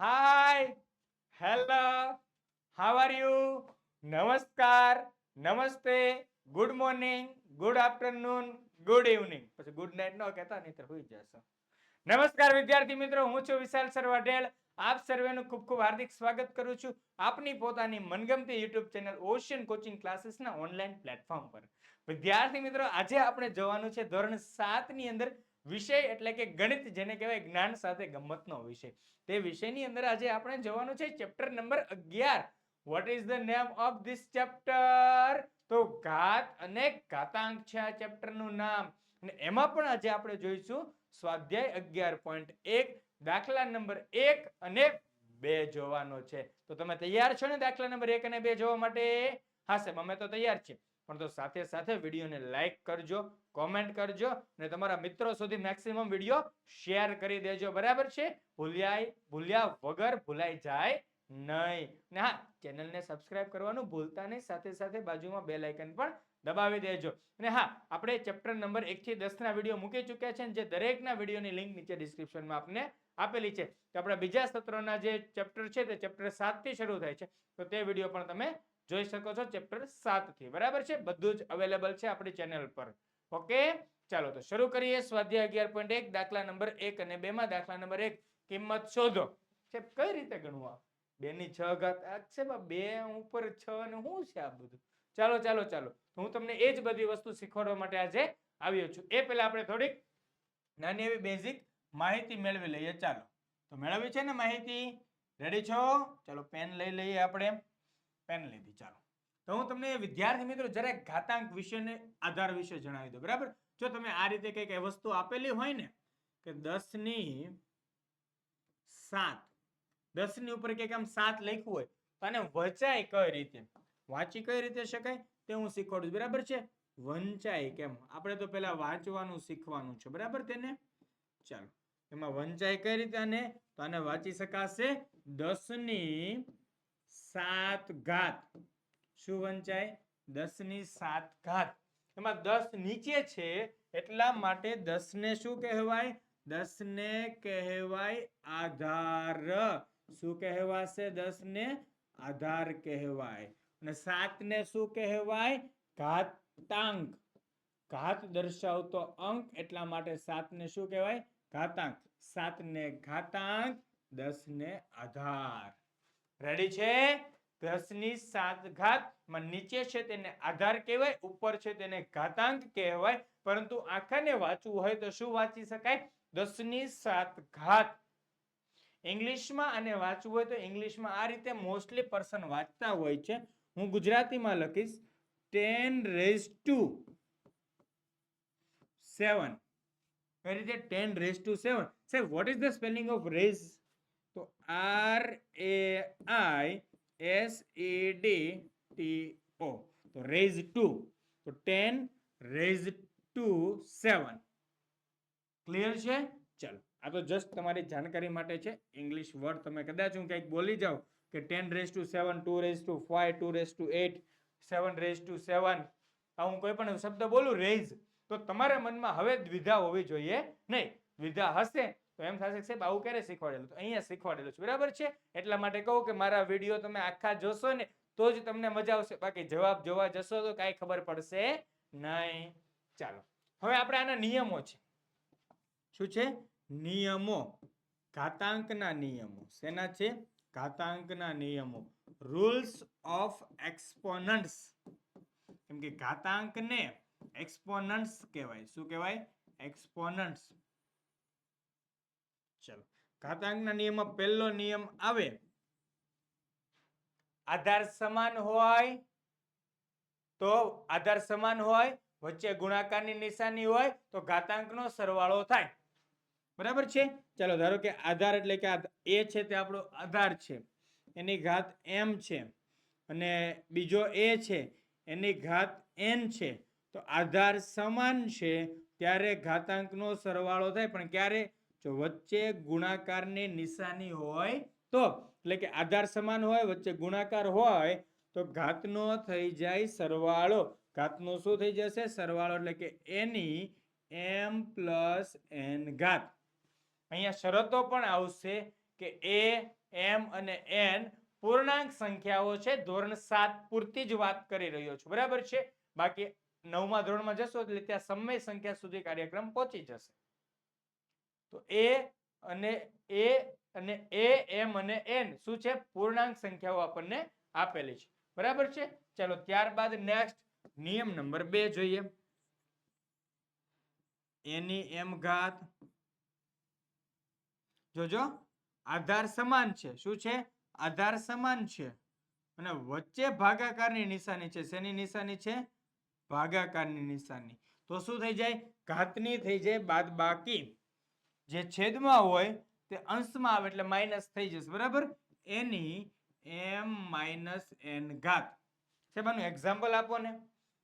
Hi hello how are you નમસ્કાર નમસ્તે good morning good afternoon good evening પછી good night ન કહેતા, નહીતર હોઈ જશો. નમસ્કાર વિદ્યાર્થી મિત્રો, હું છું વિશાલ સર વઢેલ આપ સર્વેનું ખૂબ ખૂબ હાર્દિક સ્વાગત કરું છું આપની પોતાની મનગમતી યુટ્યુબ ચેનલ ઓશિયન કોચિંગ ક્લાસીસના ઓનલાઈન પ્લેટફોર્મ પર. વિદ્યાર્થી મિત્રો, આજે આપણે જોવાનું છે ધોરણ સાતની અંદર વિષય એટલે કે ગણિત, જેને કહેવાય જ્ઞાન સાથે ગમતનો વિષય. તે વિષયની અંદર આજે આપણે જવાનું છે ચેપ્ટર નંબર અગિયાર. What is the name of this chapter તો ઘાત અને ઘાતાંક છે આ chapter નું નામ. અને એમાં પણ આજે આપણે જોઈશું સ્વાધ્યાય અગિયાર પોઈન્ટ એક, દાખલા નંબર એક અને બે જોવાનો છે. તો તમે તૈયાર છો ને દાખલા નંબર એક અને બે જોવા માટે? હા સાહેબ, અમે તો તૈયાર છીએ. પણ તો સાથે સાથે વિડીયોને લાઈક કરજો કોમેન્ટ કરજો અને તમારા મિત્રો સુધી મેક્સિમમ વીડિયો શેર કરી દેજો. બરાબર છે? ભૂલ્યા ભૂલ્યા વગર ભૂલાઈ જાય નહીં. ને હા ચેનલને સબસ્ક્રાઇબ કરવાનું ભૂલતા નહીં. સાથે સાથે બાજુમાં બે લાઇકન પણ દબાવી દેજો. અને હા, આપણે ચેપ્ટર નંબર એક થી દસ વીડિયો મૂકી ચૂક્યા છે જે દરેકના વિડીયોની લિંક નીચે ડિસ્ક્રિપ્શનમાં આપને આપેલી છે. તો આપણા બીજા સત્રના જે ચેપ્ટર છે તે ચેપ્ટર સાતથી શરૂ થાય છે. તો તે વીડિયો પણ તમે જોઈ શકો છો ચેપ્ટર સાતથી. બરાબર છે? બધું જ અવેલેબલ છે આપણી ચેનલ પર. ઓકે ચાલો તો શરૂ કરીએ. સ્વાધ્યાય અગિયાર પોઈન્ટ એક, દાખલા નંબર એક અને બે માં દાખલા નંબર એક. કિંમત શોધો. છે, કઈ રીતે ગણવા બે ની છ ઘાત આ છે બા ઉપર છ અને શું છે આ બધું? ચાલો ચાલો ચાલો. હું તમને એ જ બધી વસ્તુ શીખવાડવા માટે આજે આવ્યો છું. એ પહેલા આપણે થોડીક નાની એવી બેઝિક માહિતી મેળવી લઈએ. ચાલો. તો મેળવી છે ને માહિતી? રેડી છો? ચાલો પેન લઈ લઈએ આપણે. પેન લીધી. ચાલો. તો હું તમને વિદ્યાર્થી મિત્રો જરાક ઘાતાંક વિશેને આધાર વિશે જણાવી દઉં. બરાબર? જો તમે આ રીતે કંઈક વસ્તુ આપેલી હોય ને, કે દસની સાત દસની ઉપર કંઈક આમ સાત લખ્યું હોય, તો આને વચાય કઈ રીતે? વાંચી કઈ રીતે શકાય? તે હું શીખવાડું. બરાબર છે? વંચાય કેમ? આપણે તો પેલા વાંચવાનું શીખવાનું છે. બરાબર તેને? ચાલો. એમાં વંચાય કઈ રીતે આને? તો આને વાંચી શકાશે દસની સાત ઘાત. શું વંચાય? દસની સાત ઘાત. એમાં દસ નીચે છે, એટલા માટે દસ ને શું કહેવાય? દસ ને કહેવાય આધાર. શું કહેવાશે? દસ ને આધાર કહેવાય. અને સાત ને શું કહેવાય? ઘાતાંક. ઘાત દર્શાવતો અંક, એટલા માટે સાત ને શું કહેવાય? ઘાતાંક. સાત ને ઘાતાંક દસ ને આધાર. રેડી છે? દસની સાત ઘાત નીચે છે તેને આધાર કહેવાય, ઉપર છે તેને ઘાતાંક કહેવાય. પરંતુ આખાને વાંચવું હોય તો શું વાંચી શકાય? દસની સાત ઘાત. ઇંગ્લિશમાં અને વાંચવું હોય તો ઇંગ્લિશમાં આ રીતે મોસ્ટલી પર્સન વાંચતા હોય છે. હું ગુજરાતીમાં લખીશ. ટેન રેઝ ટુ સેવન કઈ રીતે ten raise to seven say what is the spelling of raise તો R A I S E D T O. તો રેઝ ટુ તો ten raise to seven clear છે? ચાલો. આ તો જસ્ટ તમારી જાણકારી માટે છે. ઇંગ્લિશ વર્ડ તમે કદાચ હું કંઈક બોલી જાઉં કે ten raise to seven two raise to five two raise to eight seven raise to seven આ હું કોઈ પણ શબ્દ બોલું રેઝ તો તમારા મનમાં હવે દ્વિધા હોવી જોઈએ નહીં. દ્વિધા હશે તો એમ થશે સાહેબ, આવું ક્યારે શીખવાડેલું? તો અહીંયા શીખવાડેલું છે. બરાબર છે? એટલા માટે કહું કે મારા વીડિયો તમે આખા જોશો ને, તો જ તમને મજા આવશે. બાકી જવાબ જોવા જશો તો કાંઈ ખબર પડશે નહીં. ચાલો. હવે આપણે આના નિયમો છે. શું છે? નિયમો. ઘાતાંકના નિયમો. શેના છે? ઘાતાંકના નિયમો. રૂલ્સ ઓફ એક્સપોનન્ટ્સ કેમ કે ઘાતાંકને એક્સપોનન્ટ્સ કહેવાય. શું કહેવાય? એક્સપોનન્ટ્સ ચલો. ઘાતાંકના નિયમમાં પહેલો નિયમ આવે. આધાર સમાન હોય તો આધાર સમાન હોય, વચ્ચે ગુણાકારની નિશાની હોય તો ઘાતાંકનો સરવાળો થાય. બરાબર છે? ચાલો, ધારો કે આધાર એટલે કે એ છે તે આપણો આધાર છે. એની ઘાત એમ છે. અને બીજો એ છે, એની ઘાત એન છે. તો આધાર સમાન છે, ત્યારે ઘાતાંકનો સરવાળો થાય. પણ ક્યારે? જો વચ્ચે ગુણાકારની નિશાની હોય તો, એટલે કે આધાર સમાન હોય, વચ્ચે ગુણાકાર હોય, તો ઘાતનો થઈ જાય સરવાળો. ઘાતનો શું થઈ જશે? સરવાળો એટલે કે એની એમ પ્લસ એન ઘાત. અહીંયા શરતો પણ આવશે કે એ, એમ અને એન પૂર્ણાંક સંખ્યાઓ છે. ધોરણ સાત પૂરતી જ વાત કરી રહ્યો છું. બરાબર છે? બાકી નવમા ધોરણમાં જશો એટલે ત્યાં સમય સંખ્યા સુધી કાર્યક્રમ પહોંચી જશે. તો એ અને એ અને એ, એમ અને એન શું છે? પૂર્ણાંક સંખ્યાઓ આપણને આપેલી છે. બરાબર છે? ચાલો ત્યારબાદ નેક્સ્ટ નિયમ નંબર બે જોઈએ. એની એમ ઘાત જોજો, આધાર સમાન છે. શું છે? આધાર સમાન છે. અને વચ્ચે ભાગાકારની નિશાની છે. શેની નિશાની છે? ભાગાકારની નિશાની. તો શું થઈ જાય? ઘાતની થઈ જાય બાદ બાકી જે છેદમાં હોય તે અંશમાં આવે એટલે માઇનસ થઈ જશે. બરાબર? એની એમ માઇનસ એન ઘાત. સાહેબ એક્ઝામ્પલ આપો ને.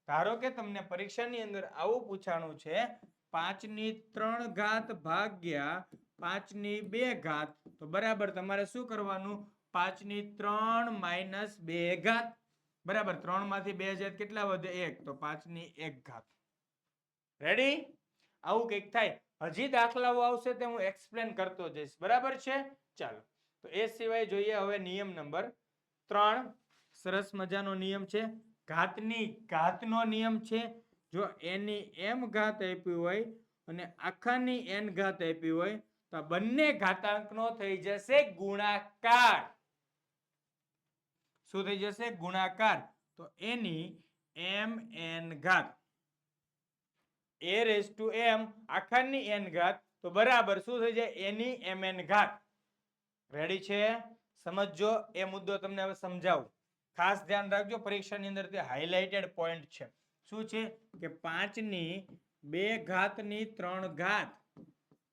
ધારો કે તમને પરીક્ષાની અંદર આવું પૂછાણું છે, પાંચની ત્રણ ઘાત ભાગ્યા પાંચની બે ઘાત. તો બરાબર તમારે શું કરવાનું? પાંચની ત્રણ માઇનસ બે ઘાત. બરાબર? ત્રણમાંથી બે હજાર કેટલા વધે? એક. તો પાંચની એક ઘાત. રેડી આવું કંઈક થાય. હજી દાખલાઓ આવશે તે હું એક્સપ્લેન કરતો જઈશ. બરાબર છે? ચાલો. તો એ સિવાય જોઈએ હવે નિયમ નંબર ત્રણ. સરસ મજાનો નિયમ છે. ઘાતની ઘાતનો નિયમ છે. જો એની એમ ઘાત આપી હોય અને આખાની એન ઘાત આપી હોય, તો બંને ઘાતાંકનો થઈ જશે ગુણાકાર. શું થઈ જશે? ગુણાકાર. તો એની એમ એન ઘાત. એ રેસ ટુ એમ આખાની એન ઘાત, તો બરાબર શું થઈ જાય? એની એમ એન ઘાત. રેડી છે? સમજજો? એ મુદ્દો તમને હવે સમજાવું. ખાસ ધ્યાન રાખજો, પરીક્ષાની અંદર તે હાઇલાઇટેડ પોઈન્ટ છે. શું છે? કે પાંચની બે ઘાતની ત્રણ ઘાત.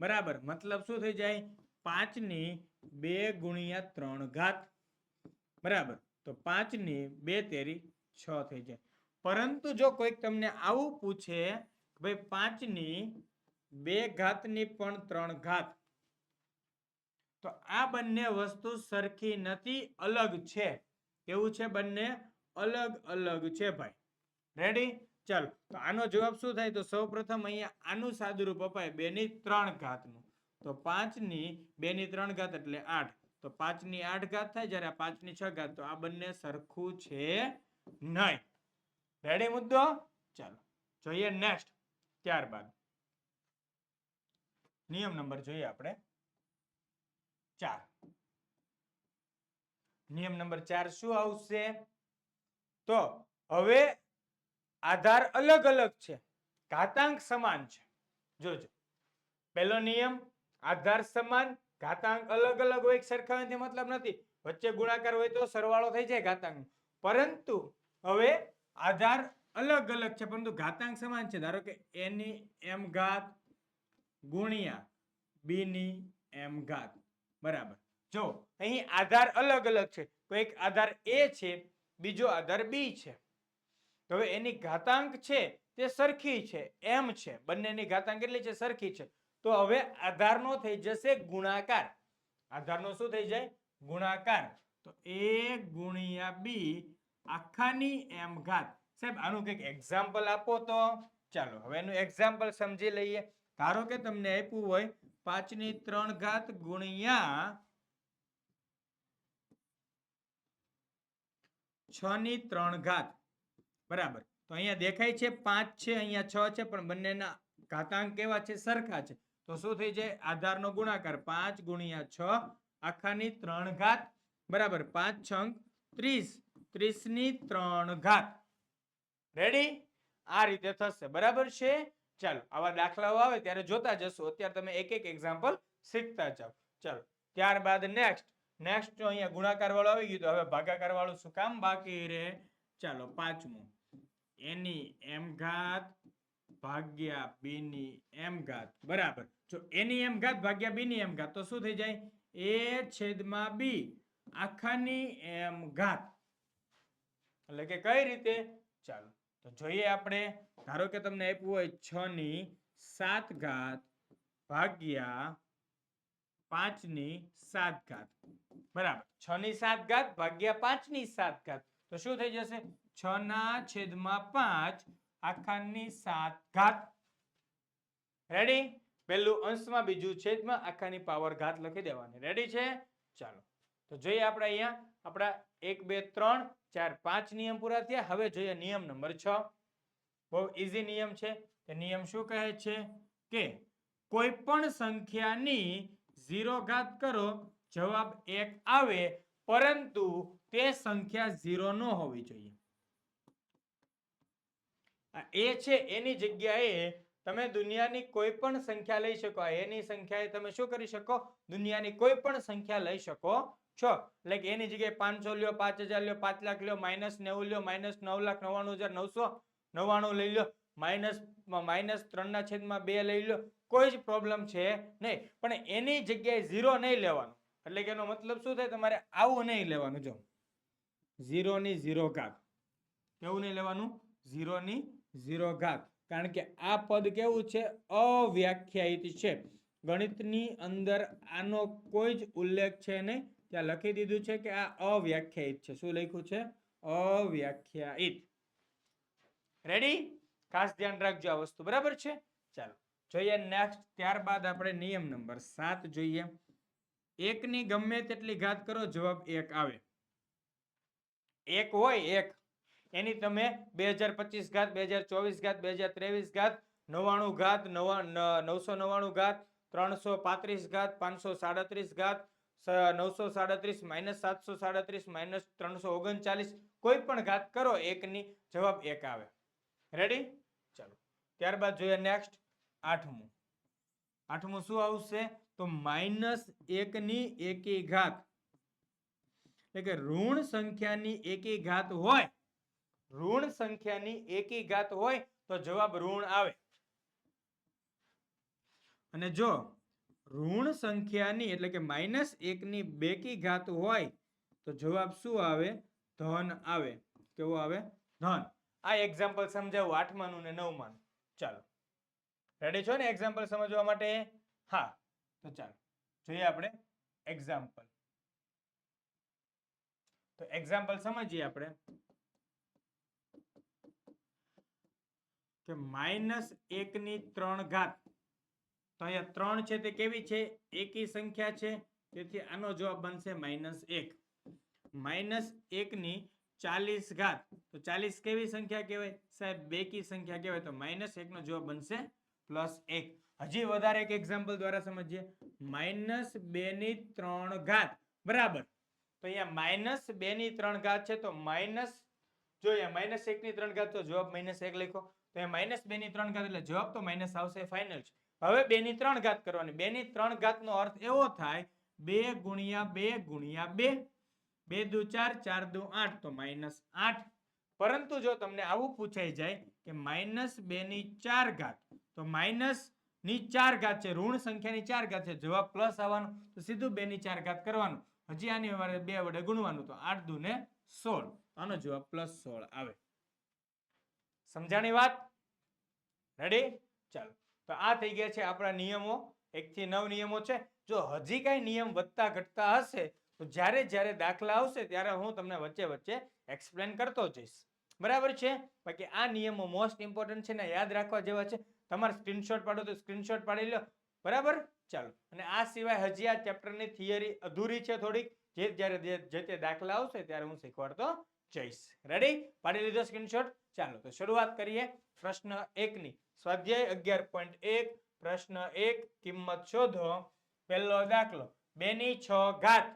બરાબર? મતલબ શું થઈ જાય? પાંચની બે ગુણ્યા ત્રણ ઘાત. બરાબર? તો પાંચની બે તેરી છ થઈ જાય. પરંતુ જો કોઈક તમને આવું પૂછે ભાઈ પાંચની બે ઘાતની પણ ત્રણ ઘાત. તો આ બંને વસ્તુ સરખી નથી, અલગ છે. કેવું છે બંને? અલગ અલગ છે ભાઈ. રેડી ચાલો, તો આનો જવાબ શું થાય? તો સૌપ્રથમ અહીંયા આનું સાદુરૂપ અપાય બે ની ત્રણ ઘાતનું. તો પાંચની બે ની ત્રણ ઘાત એટલે આઠ. તો પાંચની આઠ ઘાત થાય, જ્યારે પાંચની છ ઘાત, તો આ બંને સરખું છે નહીં. રેડી મુદ્દો? ચાલો, જોઈએ નેક્સ્ટ ત્યારબાદ નિયમ નંબર જોઈએ આપણે. ચાર. નિયમ નંબર ચાર શું આવશે? તો હવે આધાર અલગ અલગ છે. ઘાતાંક સમાન છે. જોજો. પહેલો નિયમ, આધાર સમાન, ઘાતાંક અલગ અલગ હોય સરખાવવાથી મતલબ નથી. વચ્ચે ગુણાકાર હોય તો સરવાળો થઈ જાય ઘાતાંક પરંતુ હવે આધાર અલગ અલગ છે, પરંતુ ઘાતાંક સમાન છે. ધારો કે એની એમ ઘાત ગુણ્યા બીની એમ ઘાત. બરાબર. જો, અહીં આધાર અલગ અલગ છે. તો એક આધાર એ છે, બીજો આધાર બી છે. તો હવે એની ઘાતાંક છે તે સરખી છે એમ છે. બંનેની ઘાતાંક કેટલી છે, સરખી છે. તો હવે આધારનો થઈ જશે ગુણાકાર. આધારનો શું થઈ જાય? ગુણાકાર. તો એ ગુણ્યા બી આખાની એમ ઘાત. સાહેબ, આનું કંઈક એક્ઝામ્પલ આપો તો. ચાલો, હવે એનું એક્ઝામ્પલ સમજી લઈએ. ધારો કે તમને આપ્યું હોય પાંચની ત્રણ ઘાત ગુણ્યા છ ની ત્રણ ઘાત. બરાબર. તો અહીંયા દેખાય છે પાંચ છે, અહીંયા છ છે, પણ બંનેના ઘાતાંક કેવા છે? સરખા છે. તો શું થઈ જાય? આધારનો ગુણાકાર પાંચ ગુણ્યા છ, આખાની ત્રણ ઘાત. બરાબર. પાંચ છંક ત્રીસ ત્રીસ. ત્રીસની ત્રણ ઘાત. રેડી આ રીતે થશે. બરાબર છે? ચાલો, આવા દાખલાઓ આવે ત્યારે જોતા જશો. અત્યારે તમે એક એક એક્ઝામ્પલ શીખતા જાઓ. ચાલો, ત્યારબાદ નેક્સ્ટ નેક્સ્ટ અહીંયા ગુણાકાર વાળું આવી ગયું તો હવે ભાગાકાર વાળું શું કામ બાકી રહે? ચાલો, પાંચમું. એની એમ ઘાત ભાગ્યા બી ની એમ ઘાત. બરાબર. જો એની એમ ઘાત ભાગ્યા બી ની એમ ઘાત, તો શું થઈ જાય? એ છેદમાં બી. આખાની એમ ઘાત. એટલે કે કઈ રીતે? ચાલો તો જોઈએ આપણે, ધારો કે તમને આપ્યું હોય છ ની સાત ઘાત ભાગ્યા પાંચની સાત ઘાત. બરાબર. છ ની સાત ઘાત ભાગ્યા પાંચની સાત ઘાત. તો શું થઈ જશે? છ ના છેદમાં પાંચ આખાની સાત ઘાત. રેડી પહેલું અંશમાં બીજું છેદમાં આખાની પાવર ઘાત લખી દેવાની. રેડી છે? ચાલો. તો જોઈએ આપણે અહીંયા, આપણા એક, બે, ત્રણ ચાર પાંચ નિયમ પૂરા થયા. હવે જોઈએ નિયમ નંબર છ. બહુ ઇઝી નિયમ છે. તે નિયમ શું કહે છે? કે કોઈ પણ સંખ્યાની ઝીરો ઘાત કરો, જવાબ એક આવે, પરંતુ તે સંખ્યા ઝીરો ન હોવી જોઈએ. આ એ છે, એની જગ્યાએ તમે દુનિયાની કોઈ પણ સંખ્યા લઈ શકો એની સંખ્યાએ તમે શું કરી શકો? દુનિયાની કોઈ પણ સંખ્યા લઈ શકો છો. એટલે કે એની જગ્યાએ પાંચસો લ્યો, પાંચ હજાર લ્યો, પાંચ લાખ લ્યો માઇનસ નેવું લ્યો માઇનસ નવ લાખ, નવ્વાણું હજાર, નવસો નવ્વાણું લઈ લો માઇનસ માઇનસ ત્રણના છેદમાં બે લઈ લો કોઈ જ પ્રોબ્લેમ છે નહીં. પણ એની જગ્યાએ ઝીરો નહીં લેવાનું. એટલે કે એનો મતલબ શું થાય? તમારે આવું નહીં લેવાનું. જો ઝીરો ની ઝીરો ઘાત. કેવું નહીં લેવાનું? ઝીરો ની ઝીરો ઘાત. કારણ કે આ પદ કેવું છે? અવ્યાખ્યાયિત છે. ગણિતની અંદર આનો કોઈ જ ઉલ્લેખ છે નહીં. ત્યાં લખી દીધું છે કે આ અવ્યાખ્યાયિત છે. શું લખ્યું છે? અવ્યાખ્યાયિત. રેડી ખાસ ધ્યાન રાખજો આ વસ્તુ. બરાબર છે? ચાલો. જોઈએ નેક્સ્ટ ત્યારબાદ આપણે નિયમ નંબર સાત જોઈએ. એકની ગમે તેટલી ઘાત કરો, જવાબ એક આવે. એક હોય, એક. એની તમે બે હજાર પચીસ ઘાત, બે હજાર ચોવીસ ઘાત, બે હજાર ત્રેવીસ ઘાત, નવ્વાણું ઘાત, નવા નવસો નવ્વાણું ઘાત, ત્રણસો પાંત્રીસ ઘાત, પાંચસો સાડત્રીસ ઘાત નવસો સાડત્રીસ માઇનસ સાતસો સાડત્રીસ માઇનસ ત્રણસો ઓગણચાલીસ. કોઈ પણ ઘાત કરો, એકની જવાબ એક આવે. રેડી ચાલો. ત્યારબાદ જોઈએ નેક્સ્ટ આઠમું. આઠમું શું આવશે? તો માઇનસ એકની એકી ઘાત. એટલે કે ઋણ સંખ્યાની એકી ઘાત હોય ઋણ સંખ્યાની એકી ઘાત હોય તો જવાબ ઋણ આવે. અને જો ઋણ સંખ્યાની એટલે કે માઇનસ એકની બેકી ઘાત હોય તો જવાબ શું આવે? ધન આવે. કેવો આવે? ધન. આ એક્ઝામ્પલ સમજાવું. આઠમાનું ને નવમાનું. ચાલો. રેડી છો ને એક્ઝામ્પલ સમજવા માટે? હા. તો ચાલો. જોઈએ આપણે એક્ઝામ્પલ તો એક્ઝામ્પલ સમજીએ આપણે. કે માઇનસ એકની ત્રણ ઘાત. તો અહીંયા ત્રણ છે તે કેવી છે? એકી સંખ્યા છે. તેથી આનો જવાબ બનશે માઇનસ એક. માઇનસ એકની ચાલીસ ઘાત. તો ચાલીસ કેવી સંખ્યા કહેવાય? સાહેબ, બેકી સંખ્યા કહેવાય. તો માઇનસ એકનો જવાબ બનશે પ્લસ એક. હજી વધારે એક એક્ઝામ્પલ દ્વારા સમજીએ. માઇનસ બે ની ત્રણ ઘાત. બરાબર. તો અહીંયા માઇનસ બે ની ત્રણ ઘાત છે. તો માઇનસ, જો અહીંયા માઇનસ એક ની ત્રણ ઘાત તો જવાબ માઇનસ એક લખો. તો એ માઇનસ બે ની ત્રણ ઘાત એટલે જવાબ તો માઇનસ આવશે ફાઇનલ છે. હવે બે ની ત્રણ ઘાત કરવાની. બે ની ત્રણ ઘાત નો અર્થ એવો થાય, બે ગુણ્યા બે ગુણ્યા બે. બે દુ ચાર ચાર દુ આઠ, તો માઇનસ આઠ. પરંતુ જો તમને આવું પૂછાઈ જાય કે માઇનસ બે ની ચાર ઘાત, તો માઇનસની ચાર ઘાત છે, ઋણ સંખ્યાની ચાર ઘાત છે, જવાબ પ્લસ આવવાનું, તો સીધું બે ની ચાર ઘાત કરવાનું. હજી આની વારે બે વડે ગુણવાનું, તો આઠ દુ ને સોળ. આનો જવાબ પ્લસ સોળ આવે. સમજાણી વાત? રેડી ચાલો. તો આ થઈ ગયા છે આપણા નિયમો. એક થી નવ નિયમો છે. જો હજી કઈ નિયમ વધતા ઘટતા હશે, તો જ્યારે જ્યારે દાખલા આવશે ત્યારે હું તમને વચ્ચે વચ્ચે એક્સપ્લેન કરતો જઈશ. બરાબર છે? બાકી આ નિયમો મોસ્ટ ઇમ્પોર્ટન્ટ છે ને યાદ રાખવા જેવા છે. તમારે સ્ક્રીનશોટ પાડો તો સ્ક્રીનશોટ પાડી લો. બરાબર? ચાલો. અને આ સિવાય હજી આ ચેપ્ટરની થિયરી અધૂરી છે થોડીક. જે જ્યારે જે તે દાખલા આવશે ત્યારે હું શીખવાડતો જઈશ રેડી પાડી લીધો સ્ક્રીનશોટ ચાલો, તો શરૂઆત કરીએ. પ્રશ્ન એકની. સ્વાધ્યાય અગિયાર પોઈન્ટ એક. પ્રશ્ન એક, કિંમત શોધો. પહેલો દાખલો. બે ની છ ઘાત.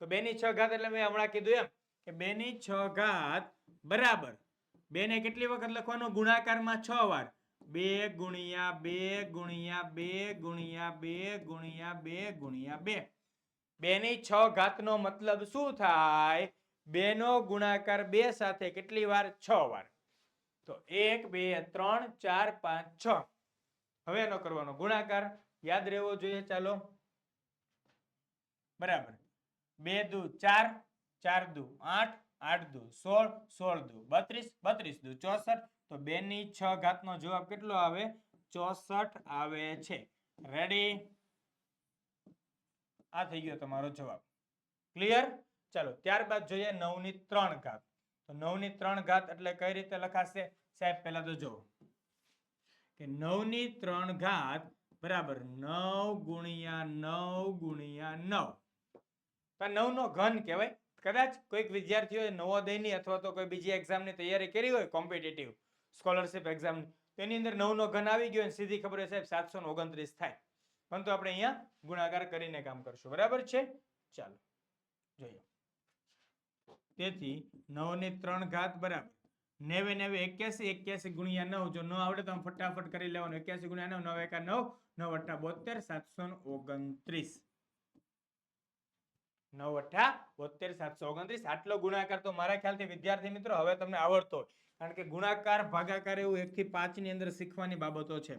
તો બે ની છ ઘાત એટલે મેં હમણાં કીધું એમ કે બે ની છ ઘાત બરાબર. બે ને કેટલી વખત લખવાનો? ગુણાકારમાં છ વાર. બે ગુણ્યા બે ગુણ્યા બે ગુણ્યા બે ગુણ્યા બે ગુણ્યા બે. બે ની છ ઘાતનો મતલબ શું થાય? બે નો ગુણાકાર બે સાથે કેટલી વાર? છ વાર. તો એક, બે, ત્રણ, ચાર, પાંચ, છ. હવે એનો કરવાનો ગુણાકાર. યાદ રહેવો જોઈએ, ચાલો. બરાબર. બે દુ, ચાર ચાર દુ, આઠ આઠ દુ, સોળ સોળ દુ, બત્રીસ બત્રીસ દુ, ચોસઠ. તો બે ની છ ઘાતનો જવાબ કેટલો આવે? ચોસઠ આવે છે. રેડી આ થઈ ગયો તમારો જવાબ. ક્લિયર ચાલો, ત્યારબાદ જોઈએ નવની ત્રણ ઘાત. તો નવની ત્રણ ઘાત એટલે કઈ રીતે લખાશે? સાહેબ, પહેલા તો જુઓ. કે નવની ત્રણ ઘાત, બરાબર, નવ ગુણ્યા નવ ગુણ્યા નવ. તો નવ નો ઘન કહેવાય. કદાચ કોઈક વિદ્યાર્થીઓએ નવોદયની અથવા તો કોઈ બીજી એક્ઝામની તૈયારી કરી હોય કોમ્પિટિટિવ સ્કોલરશિપ એક્ઝામની તેની અંદર નવ નો ઘન આવી ગયો અને સીધી ખબર હોય સાહેબ, સાતસો ઓગણત્રીસ થાય. પરંતુ આપણે અહીંયા ગુણાકાર કરીને કામ કરશું. બરાબર છે? ચાલો, જોઈએ. તેથી નવની ત્રણ ઘાત બરાબર. નેવે નેવે એક્યાસી એક્યાસી ગુણ્યા નવ, જો ન આવડે તો ફટાફટ કરી લેવાનું. એક્યાસી ગુણ્યા નવ નવ એકા નવ નવ અઠા બોતેર સાતસો ઓગણત્રીસ. નવ અઠા બોતેર સાતસો ઓગણત્રીસ. આટલો ગુણાકાર તો મારા ખ્યાલથી વિદ્યાર્થી મિત્રો હવે તમને આવડતો કારણ કે ગુણાકાર, ભાગાકાર એવું એક થી પાંચની અંદર શીખવાની બાબતો છે.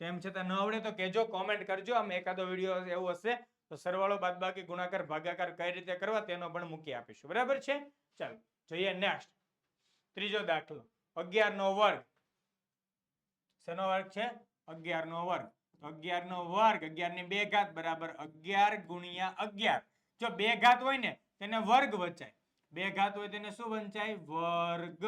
તેમ છતાં ન આવડે તો કેજો કોમેન્ટ કરજો. આમ એકાદો વીડિયો એવું હશે. તો સરવાળો બાદબાકી ગુણાકાર ભાગાકાર કઈ રીતે કરવા તેનો પણ મૂકી આપીશું. બરાબર છે? ચાલો, જોઈએ નેક્સ્ટ ત્રીજો દાખલો. અગિયાર નો વર્ગ. શેનો વર્ગ છે? અગિયાર નો વર્ગ. અગિયાર નો વર્ગ અગિયારની બે ઘાત બરાબર અગિયાર ગુણ્યા અગિયાર. જો બે ઘાત હોય ને તેને વર્ગ વચાય. બે ઘાત હોય તેને શું વંચાય? વર્ગ.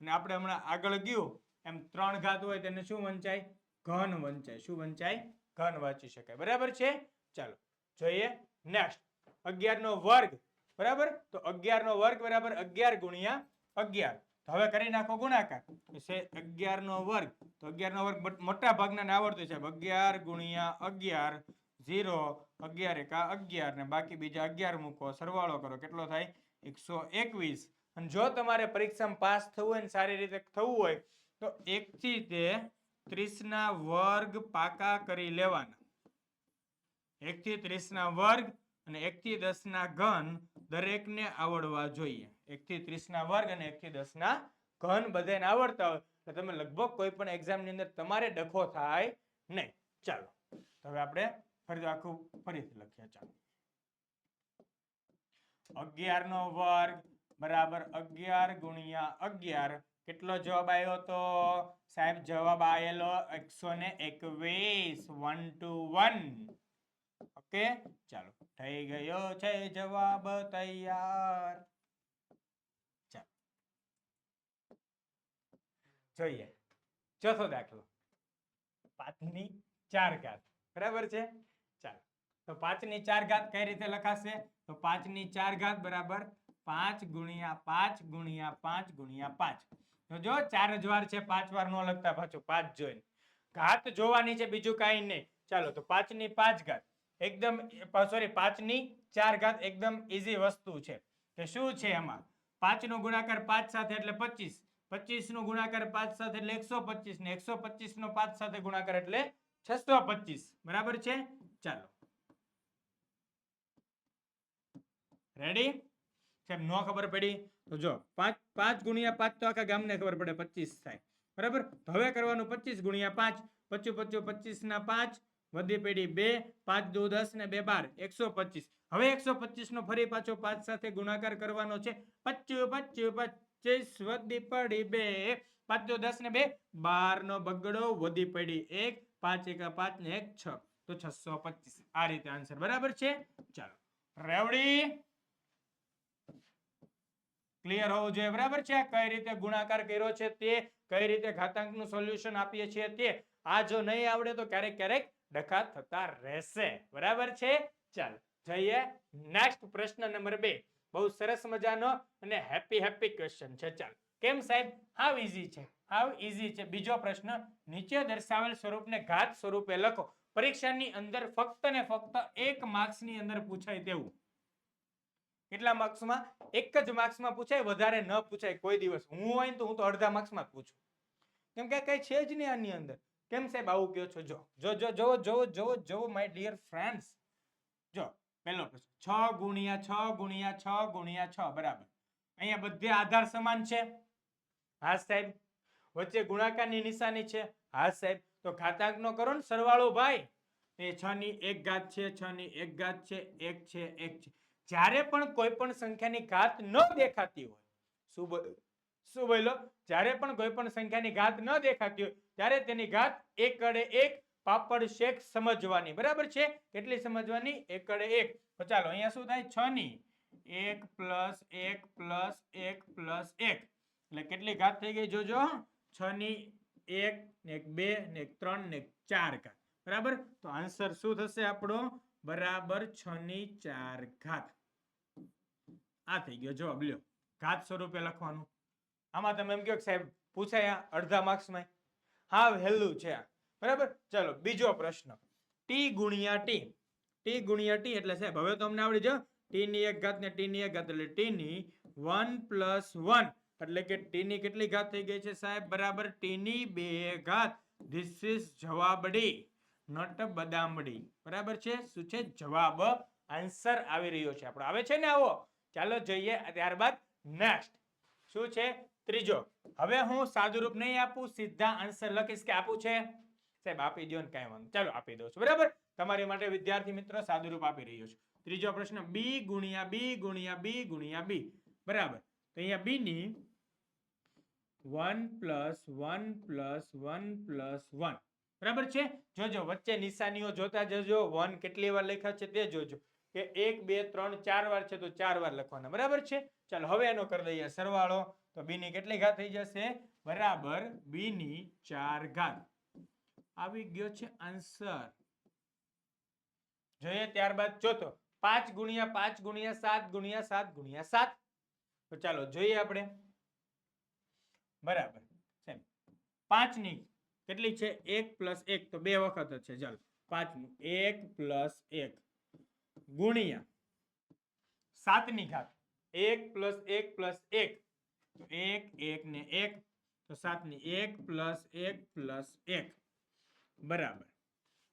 અને આપણે હમણાં આગળ ગયું, એમ ત્રણ ઘાત હોય તેને શું વંચાય? ઘન વંચાય. શું વંચાય? ઘન વાંચી શકાય. બરાબર છે? ચાલો જોઈએ નેક્સ્ટ અગિયાર નો વર્ગ, બરાબર? તો અગિયાર નો વર્ગ બરાબર અગિયાર ગુણ્યા અગિયાર. હવે કરી નાખો ગુણાકાર. છે અગિયાર નો વર્ગ. તો અગિયાર નો વર્ગ મોટા ભાગના આવડતું છે. અગિયાર ગુણ્યા અગિયાર, ઝીરો, અગિયાર એકા અગિયાર. ને બાકી બીજા અગિયાર મૂકો. સરવાળો કરો. કેટલો થાય? એકસો એકવીસ. અને જો તમારે પરીક્ષામાં પાસ થવું હોય ને સારી રીતે થવું હોય, તો એક થી તે ત્રીસ ના વર્ગ પાકા કરી લેવાના. એક થી ત્રીસ ના વર્ગ અને એક થી દસ ના ઘન દરેકને આવડવા જોઈએ. એક થી ત્રીસ ના વર્ગ અને એક થી દસ ના ઘન બધાને આવડતા હોય. તો તમે લગભગ કોઈ પણ એક્ઝામની અંદર તમારે ડખો થાય નહીં. ચાલો હવે આપણે ફરી આખું ફરીથી લખીએ. ચાલો. અગિયાર નો વર્ગ બરાબર અગિયાર ગુણ્યા અગિયાર. કેટલો જવાબ આવ્યો તો? સાહેબ જવાબ આવેલો એકસો ને એકવીસ. One two one okay? ચાલો. થઈ ગયો છે જવાબ તૈયાર. જોઈએ. ચોથો દાખલો. પાંચની ચાર ઘાત બરાબર છે? ચાલો. તો પાંચની ચાર ઘાત કઈ રીતે લખાશે? તો પાંચની ચાર ઘાત બરાબર પાંચ ગુણ્યા પાંચ ગુણ્યા પાંચ ગુણ્યા પાંચ. તો જો ચાર જ વાર છે, પાંચ વાર નો લખતા પાછું પાંચ જોઈને. ઘાત જોવાની છે, બીજું કાંઈ નહીં. ચાલો, તો પાંચની પાંચ ઘાત. એકદમ સોરી પાંચની ચાર ઘાત એકદમ ઈઝી વસ્તુ છે. કે શું છે એમાં પાંચ નો ગુણાકાર પાંચ સાથે એટલે પચીસ. પચીસ નો ગુણાકાર પાંચ સાથે એટલે એકસો પચીસ ને એકસો પચીસ નો પાંચ સાથે ગુણાકાર એટલે છસો પચીસ. બરાબર છે? ચાલો. રેડી સાહેબ, નો ખબર પડી? તો જો, પાંચ પાંચ ગુણ્યા પાંચ તો આખા ગામને ખબર પડે, પચીસ થાય. બરાબર? હવે કરવાનું પચીસ ગુણ્યા પાંચ. પચું પચું પચીસ ના પાંચ. વધી પડી બે, પાંચ, દો, દસ ને બે, બાર, એકસો પચીસ. હવે એકસો પચીસ નો ફરી પાછો પાંચ સાથે ગુણાકાર કરવાનો છે. પચું પચું પચીસ વધી પડી બે, પાંચ, દો, દસ ને બે બાર નો બગડો વધી પડી એક, પાંચ એક, પાંચ ને એક, છ. તો છસો પચીસ. આ રીતે આન્સર બરાબર છે? ચાલો. રેવડી ક્લિયર હોવું જોઈએ. બરાબર છે? કઈ રીતે ગુણાકાર કર્યો છે તે, કઈ રીતે ઘાતાંકનું સોલ્યુશન આપીએ છીએ તે. આ જો નહીં આવડે તો ક્યારેક ક્યારેક ડખા થતા રહેશે. બરાબર છે? ચાલો, જઈએ નેક્સ્ટ પ્રશ્ન નંબર બે. બહુ સરસ મજાનો અને હેપી હેપી ક્વેશ્ચન છે. ચાલો, કેમ સાહેબ? હાવ ઈઝી છે? હાવ ઈઝી છે? બીજો પ્રશ્ન, નીચે દર્શાવેલ સ્વરૂપને ઘાત સ્વરૂપે લખો. પરીક્ષાની અંદર ફક્ત ને ફક્ત એક માર્ક્સની અંદર પૂછાય તેવું. કેટલા માર્ક્સમાં? એક જ માર્ક્સમાં પૂછાય, વધારે ન પૂછાય. કોઈ દિવસ. હું હોય ને તો હું તો અડધા માર્ક્સમાં માં પૂછું. કેમ કે કઈ છે જ નહીં આની અંદર. કેમ સાહેબ આવું કયો છો? જો જો જો જો જો જો જો માય ડિયર ફ્રેન્ડ્સ જો, પહેલો પ્રશ્ન. છ ગુણ્યા છ ગુણ્યા છ ગુણ્યા છ, બરાબર. અહીંયા બધે આધાર સમાન છે? હા સાહેબ. વચ્ચે ગુણાકારની નિશાની છે? હા સાહેબ. તો ઘાતાંકનો કરો ને સરવાળો ભાઈ. એ છ ની એક ઘાત છે, છ ની એક ઘાત છે, એક છે એક છે. જ્યારે પણ કોઈ પણ સંખ્યાની ઘાત ન દેખાતી હોય, શું શું બોલો જ્યારે પણ કોઈ પણ સંખ્યાની ઘાત ન દેખાતી હોય ત્યારે તેની ઘાત એકડે એક પાપડ શેક સમજવાની. બરાબર છે? કેટલી સમજવાની? એકડે એક. ચાલો, અહીંયા શું થાય? છ ની. એક પ્લસ એક પ્લસ એક પ્લસ એક. એટલે કેટલી ઘાત થઈ ગઈ જોજો? છ ની એક ને એક બે ને એક ત્રણ ને ચાર ઘાત. બરાબર? તો આન્સર શું થશે આપણો? બરાબર છ ની ચાર ઘાત. આ થઈ ગયો. જવાબ લ્યો. ઘાત સ્વરૂપે લખવાનું. આમાં તમે એમ કહો સાહેબ, પૂછાય અડધા માર્ક્સમાં હા વહેલું છે બરાબર? ચલો, બીજો પ્રશ્ન. ટી ગુણ્યા ટી ટી ગુણ્યા ટી એટલે સાહેબ, હવે તો અમને આવડી જાઓ ટી ની એક ઘાત ને ટી ની એક ઘાત એટલે ટી ની વન પ્લસ વન. એટલે કે ટી ની કેટલી ઘાત થઈ ગઈ છે સાહેબ? બરાબર ટી ની બે ઘાત. ધીસ ઇઝ જવાબડી નોટ બદામડી. બરાબર છે? શું છે? જવાબ આન્સર આવી રહ્યો છે. આપણો આવે છે ને આવો? ચાલો જોઈએ ત્યારબાદ નેક્સ્ટ શું છે? ત્રીજો. હવે હું સાદુરૂપ નહીં આપું, સીધા આન્સર લખીશ કે આપું છે? સાહેબ, આપી દો ને કાંઈ વાંધો ચાલો, આપી દઉં છું. બરાબર? તમારી માટે વિદ્યાર્થી મિત્રો સાદુરૂપ આપી રહ્યો છું. ત્રીજો પ્રશ્ન બી ગુણ્યા બી ગુણ્યા બી ગુણ્યા બી બરાબર? તો અહીંયા બી ની one plus one plus one plus one બરાબર છે? જોજો, વચ્ચે નિશાનીઓ જોતા જજો. વન કેટલી વાર લખ્યા છે તે જોજો. કે એક, બે, ત્રણ, ચાર વાર છે તો ચાર વાર લખવાના. બરાબર છે? ચાલો, હવે એનો કરી દઈએ સરવાળો. તો બી ની કેટલી ઘાત થઈ જશે? બરાબર બી ની ચાર ઘાત. આવી ગયો છે આન્સર. જોઈએ ત્યારબાદ ચોથો. પાંચ ગુણ્યા પાંચ ગુણ્યા સાત ગુણ્યા સાત ગુણ્યા સાત. તો ચાલો જોઈએ આપણે. બરાબર. સેમ. પાંચની કેટલી છે? એક પ્લસ એક. તો બે વખત છે. ચાલો. પાંચમું એક પ્લસ એક. ગુણ્યા સાતની ઘાત. એક પ્લસ એક પ્લસ એક. તો એક એક ને એક, તો સાતની એક પ્લસ એક પ્લસ એક. બરાબર.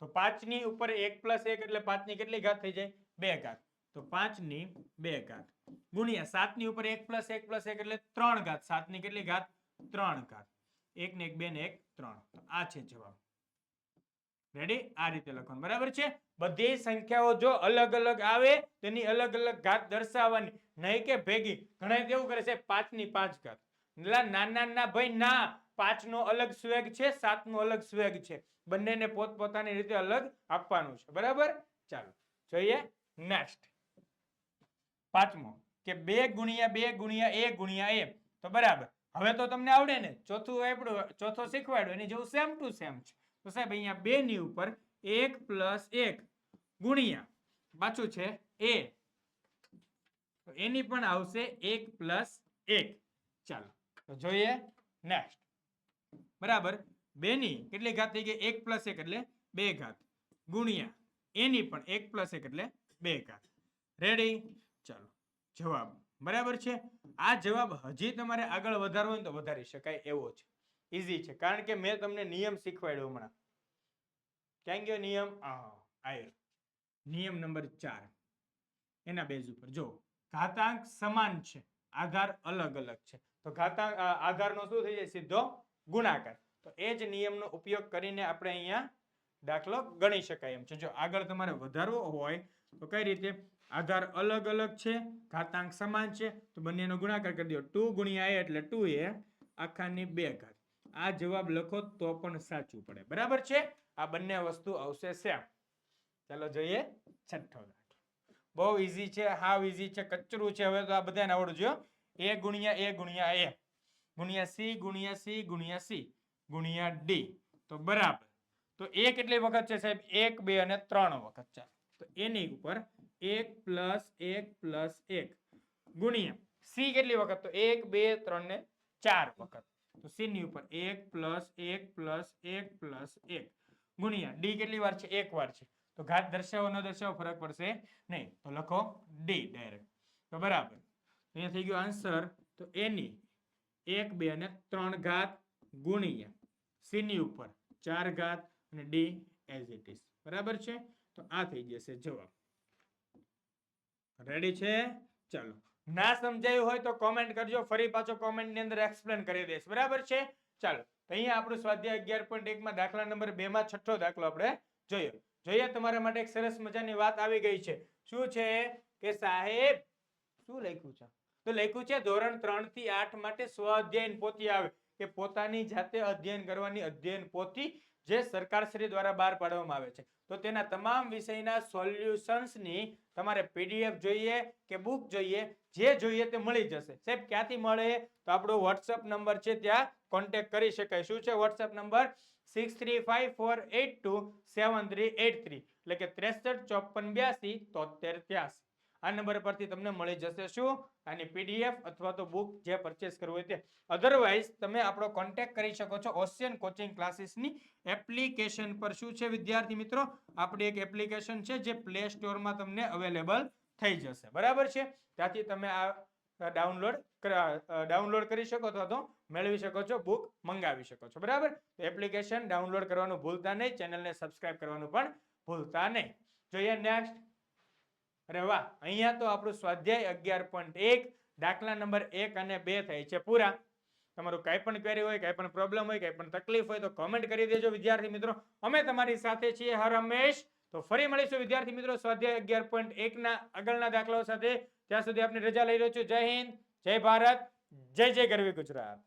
તો પાંચની ઉપર એક પ્લસ એક એટલે પાંચની કેટલી ઘાત થઈ જાય? બે ઘાત. તો પાંચની બે ઘાત. ગુણ્યા સાતની ઉપર એક પ્લસ એક પ્લસ એક એટલે ત્રણ ઘાત. સાતની કેટલી ઘાત? ત્રણ ઘાત. એક ને એક બે ને એક, ત્રણ. આ છે જવાબ. રેડી આ રીતે લખવાનું. બરાબર છે? બધી સંખ્યાઓ જો અલગ અલગ આવે, તેની અલગ અલગ ઘાત દર્શાવવાની. નહીં કે ભેગી. ઘણા કેવું કરે છે? પાંચની પાંચ ઘાત. એટલે ના ભાઈ ના પાંચ નો અલગ સ્વેગ છે સાત નો અલગ સ્વેગ છે. બંનેને પોતપોતાની રીતે અલગ આપવાનું છે. બરાબર? ચાલો, જોઈએ નેક્સ્ટ પાંચમો, કે બે ગુણ્યા બે ગુણ્યા એ ગુણ્યા એ તો બરાબર. હવે તો તમને આવડે ને? ચોથું આપણું ચોથો શીખવાડ્યું. એની જેવું સેમ ટુ સેમ છે. તો સાહેબ, અહીંયા બે ની ઉપર એક પ્લસ એક ગુણ્યા. પાછું છે એ. તો એની પણ આવશે એક પ્લસ એક. ચાલો, તો જોઈએ નેક્સ્ટ બરાબર? બે ની કેટલી ઘાત થઈ ગઈ? એક પ્લસ એક એટલે બે ઘાત. ગુણ્યા એની પણ એક પ્લસ એક એટલે બે ઘાત. રેડી ચાલો, જવાબ. બરાબર છે? આ જવાબ હજી તમારે આગળ વધારવો હોય તો વધારી શકાય એવો છે. ઈઝી છે. કારણ કે મેં તમને નિયમ શીખવાડ્યો હમણાં. ક્યાં ગયો નિયમ? આયો નિયમ નંબર ચાર. એના બેઝ ઉપર. જો ઘાતાંક સમાન છે. આધાર અલગ અલગ છે. તો ઘાતાંક આધારનો શું થઈ જાય? સીધો ગુણાકાર. તો એ જ નિયમનો ઉપયોગ કરીને આપણે અહીંયા દાખલો ગણી શકાય એમ છે. જો આગળ તમારે વધારવો હોય, તો કઈ રીતે? આધાર અલગ અલગ છે, ઘાતાંક સમાન છે, તો બંનેનો ગુણાકાર કરી દો. ટુ ગુણ્યા એટલે ટુ એ આખાની બે ઘાત. આ જવાબ લખો તો પણ સાચું પડે. બરાબર છે? આ બંને વસ્તુ આવશે શ્યામ. ચાલો જોઈએ છઠ્ઠો બહુ ઈઝી છે, હાવ ઈઝી છે, કચરું છે, હવે તો આ બધાને આવડવું જોઈએ એ ગુણ્યા એ ગુણ્યા એ ગુણ્યા સી ગુણ્યા સી ગુણ્યા સી ગુણ્યા ડી તો બરાબર. તો એ કેટલી વખત છે સાહેબ? એક, બે અને ત્રણ વખત છે. તો એની ઉપર એક પ્લસ એક પ્લસ એક. ગુણ્યા સી કેટલી વખત? તો એક, બે, ત્રણ ને ચાર વખત. તો સી ની ઉપર એક પ્લસ એક પ્લસ એક પ્લસ એક. ગુણ્યા ડી કેટલી વાર છે? એક વાર છે. તો ઘાત દર્શાવો, ન દર્શાવો, ફરક પડશે નહીં. તો લખો ડી ડાયરેક્ટ તો બરાબર. અહીંયા થઈ ગયો આન્સર તો એની એક, બે અને ત્રણ ઘાત ગુણ્યા સીની ઉપર. ચાર ઘાત અને ડી એઝ ઇટ ઇઝ બરાબર છે? તો આ થઈ જશે જવાબ. રેડી છે? ચાલો. ના સમજાયું હોય તો કોમેન્ટ કરજો. ફરી પાછો કોમેન્ટની અંદર એક્સપ્લેન કરી દઈશ. બરાબર છે? ચાલો. અહીંયા આપણું સ્વાધ્યાય અગિયાર પોઈન્ટ એકમાં દાખલા નંબર બે માં છઠ્ઠો દાખલો આપણે જોયો. જોઈએ, તમારા માટે એક સરસ મજાની વાત આવી ગઈ છે. શું છે કે સાહેબ? શું લખ્યું છે? તો લખ્યું છે, ધોરણ ત્રણથી આઠ માટે સ્વ અધ્યયન પોથી આવે. કે પોતાની જાતે અધ્યયન કરવાની અધ્યયન પોથી જે સરકારશ્રી દ્વારા બહાર પાડવામાં આવે છે. તો તેના તમામ વિષયના સોલ્યુશન્સની તમારે પીડીએફ જોઈએ કે બુક જોઈએ, જે જોઈએ તે મળી જશે. સાહેબ, ક્યાંથી મળે? તો આપણો વોટ્સઅપ નંબર છે, ત્યાં કોન્ટેક્ટ કરી શકાય. શું છે WhatsApp number? Six three five four eight two seven three eight three એટલે કે ત્રેસઠ, ચોપન, બ્યાસી તોતેર ત્યાસી. આ નંબર પરથી તમને મળી જશે શું? આની પીડીએફ અથવા તો બુક જે પરચેસ કરવું હોય તે. અધરવાઇઝ તમે આપણો કોન્ટેક્ટ કરી શકો છો ઓશિયન કોચિંગ ક્લાસીસની એપ્લિકેશન પર. શું છે વિદ્યાર્થી મિત્રો? આપણી એક એપ્લિકેશન છે જે પ્લે સ્ટોરમાં તમને અવેલેબલ થઈ જશે. બરાબર છે? ત્યાંથી તમે આ ડાઉનલોડ ડાઉનલોડ કરી શકો અથવા તો મેળવી શકો છો બુક મંગાવી શકો છો. બરાબર? એપ્લિકેશન ડાઉનલોડ કરવાનું ભૂલતા નહીં ચેનલને સબસ્ક્રાઇબ કરવાનું પણ ભૂલતા નહીં. જોઈએ નેક્સ્ટ અરે વાહ, અહીંયા તો આપણું સ્વાધ્યાય અગિયાર પોઈન્ટ એક, દાખલા નંબર એક અને બે થાય છે પૂરા. તમારું કાંઈ પણ ક્વેરી હોય, કાંઈ પણ પ્રોબ્લેમ હોય, કાંઈ પણ તકલીફ હોય તો કોમેન્ટ કરી દેજો વિદ્યાર્થી મિત્રો. અમે તમારી સાથે છીએ હર હંમેશ તો ફરી મળીશું વિદ્યાર્થી મિત્રો સ્વાધ્યાય અગિયાર પોઈન્ટ એકના આગળના દાખલાઓ સાથે. ત્યાં સુધી આપની રજા લઈ રહ્યો છું. જય હિન્દ, જય ભારત, જય જય ગરવી ગુજરાત.